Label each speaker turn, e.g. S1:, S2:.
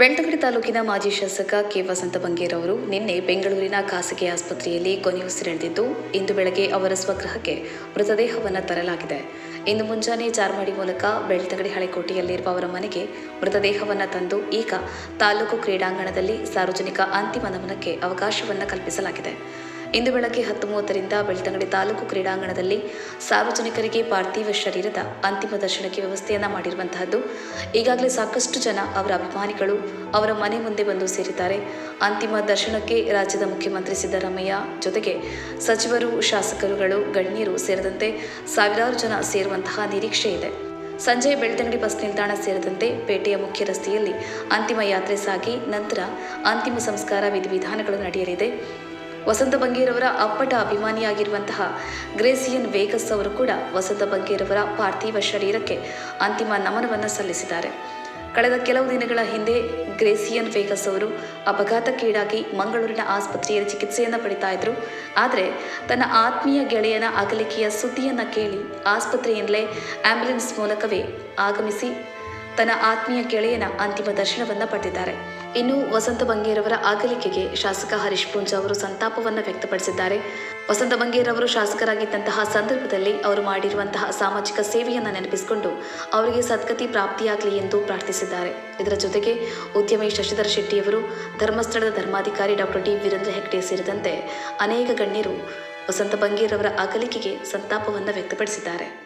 S1: ಬೆಳ್ತಂಗಡಿ ತಾಲೂಕಿನ ಮಾಜಿ ಶಾಸಕ ಕೆ ವಸಂತ ಬಂಗೇರವರು ನಿನ್ನೆ ಬೆಂಗಳೂರಿನ ಖಾಸಗಿ ಆಸ್ಪತ್ರೆಯಲ್ಲಿ ಕೊನೆಯುಸಿರೆಳೆದಿದ್ದು ಇಂದು ಬೆಳಗ್ಗೆ ಅವರ ಸ್ವಗೃಹಕ್ಕೆ ಮೃತದೇಹವನ್ನು ತರಲಾಗಿದೆ. ಇಂದು ಮುಂಜಾನೆ ಚಾರ್ಮಾಡಿ ಮೂಲಕ ಬೆಳ್ತಂಗಡಿ ಹಳೆಕೋಟೆಯಲ್ಲಿರುವ ಅವರ ಮನೆಗೆ ಮೃತದೇಹವನ್ನು ತಂದು, ಈಗ ತಾಲೂಕು ಕ್ರೀಡಾಂಗಣದಲ್ಲಿ ಸಾರ್ವಜನಿಕ ಅಂತಿಮ ನಮನಕ್ಕೆ ಅವಕಾಶವನ್ನು ಕಲ್ಪಿಸಲಾಗಿದೆ. ಇಂದು ಬೆಳಗ್ಗೆ ಹತ್ತು ಮೂವತ್ತರಿಂದ ಬೆಳ್ತಂಗಡಿ ತಾಲೂಕು ಕ್ರೀಡಾಂಗಣದಲ್ಲಿ ಸಾರ್ವಜನಿಕರಿಗೆ ಪಾರ್ಥಿವ ಶರೀರದ ಅಂತಿಮ ದರ್ಶನಕ್ಕೆ ವ್ಯವಸ್ಥೆಯನ್ನ ಮಾಡಿರುವಂತಹದ್ದು. ಈಗಾಗಲೇ ಸಾಕಷ್ಟು ಜನ ಅವರ ಅಭಿಮಾನಿಗಳು ಅವರ ಮನೆ ಮುಂದೆ ಬಂದು ಸೇರಿದ್ದಾರೆ. ಅಂತಿಮ ದರ್ಶನಕ್ಕೆ ರಾಜ್ಯದ ಮುಖ್ಯಮಂತ್ರಿ ಸಿದ್ದರಾಮಯ್ಯ ಜೊತೆಗೆ ಸಚಿವರು, ಶಾಸಕರುಗಳು, ಗಣ್ಯರು ಸೇರಿದಂತೆ ಸಾವಿರಾರು ಜನ ಸೇರುವಂತಹ ನಿರೀಕ್ಷೆ ಇದೆ. ಸಂಜೆ ಬೆಳ್ತಂಗಡಿ ಬಸ್ ನಿಲ್ದಾಣ ಸೇರಿದಂತೆ ಪೇಟೆಯ ಮುಖ್ಯ ರಸ್ತೆಯಲ್ಲಿ ಅಂತಿಮ ಯಾತ್ರೆ ಸಾಗಿ ನಂತರ ಅಂತಿಮ ಸಂಸ್ಕಾರ ವಿಧಿವಿಧಾನಗಳು ನಡೆಯಲಿದೆ. ವಸಂತ ಬಂಗೇರವರ ಅಪ್ಪಟ ಅಭಿಮಾನಿಯಾಗಿರುವಂತಹ ಗ್ರೇಸಿಯನ್ ವೇಗಸ್ ಅವರು ಕೂಡ ವಸಂತ ಬಂಗೇರವರ ಪಾರ್ಥಿವ ಶರೀರಕ್ಕೆ ಅಂತಿಮ ನಮನವನ್ನು ಸಲ್ಲಿಸಿದ್ದಾರೆ. ಕಳೆದ ಕೆಲವು ದಿನಗಳ ಹಿಂದೆ ಗ್ರೇಸಿಯನ್ ವೇಗಸ್ ಅವರು ಅಪಘಾತಕ್ಕೀಡಾಗಿ ಮಂಗಳೂರಿನ ಆಸ್ಪತ್ರೆಯಲ್ಲಿ ಚಿಕಿತ್ಸೆಯನ್ನು ಪಡಿತಾ ಇದ್ರು. ಆದರೆ ತನ್ನ ಆತ್ಮೀಯ ಗೆಳೆಯನ ಅಗಲಿಕೆಯ ಸುದ್ದಿಯನ್ನು ಕೇಳಿ ಆಸ್ಪತ್ರೆಯಿಂದಲೇ ಆಂಬ್ಯುಲೆನ್ಸ್ ಮೂಲಕವೇ ಆಗಮಿಸಿ ತನ್ನ ಆತ್ಮೀಯ ಗೆಳೆಯನ ಅಂತಿಮ ದರ್ಶನವನ್ನು ಪಡೆದಿದ್ದಾರೆ. ಇನ್ನು ವಸಂತ ಬಂಗೇರವರ ಅಗಲಿಕೆಗೆ ಶಾಸಕ ಹರೀಶ್ ಪೂಂಜ ಅವರು ಸಂತಾಪವನ್ನು ವ್ಯಕ್ತಪಡಿಸಿದ್ದಾರೆ. ವಸಂತ ಬಂಗೇರವರು ಶಾಸಕರಾಗಿದ್ದಂತಹ ಸಂದರ್ಭದಲ್ಲಿ ಅವರು ಮಾಡಿರುವಂತಹ ಸಾಮಾಜಿಕ ಸೇವೆಯನ್ನು ನೆನಪಿಸಿಕೊಂಡು ಅವರಿಗೆ ಸದ್ಗತಿ ಪ್ರಾಪ್ತಿಯಾಗಲಿ ಎಂದು ಪ್ರಾರ್ಥಿಸಿದ್ದಾರೆ. ಇದರ ಜೊತೆಗೆ ಉದ್ಯಮಿ ಶಶಿಧರ ಶೆಟ್ಟಿಯವರು, ಧರ್ಮಸ್ಥಳದ ಧರ್ಮಾಧಿಕಾರಿ ಡಾಕ್ಟರ್ ಡಿ ವೀರೇಂದ್ರ ಹೆಗ್ಡೆ ಸೇರಿದಂತೆ ಅನೇಕ ಗಣ್ಯರು ವಸಂತ ಬಂಗೇರವರ ಅಗಲಿಕೆಗೆ ಸಂತಾಪವನ್ನು ವ್ಯಕ್ತಪಡಿಸಿದ್ದಾರೆ.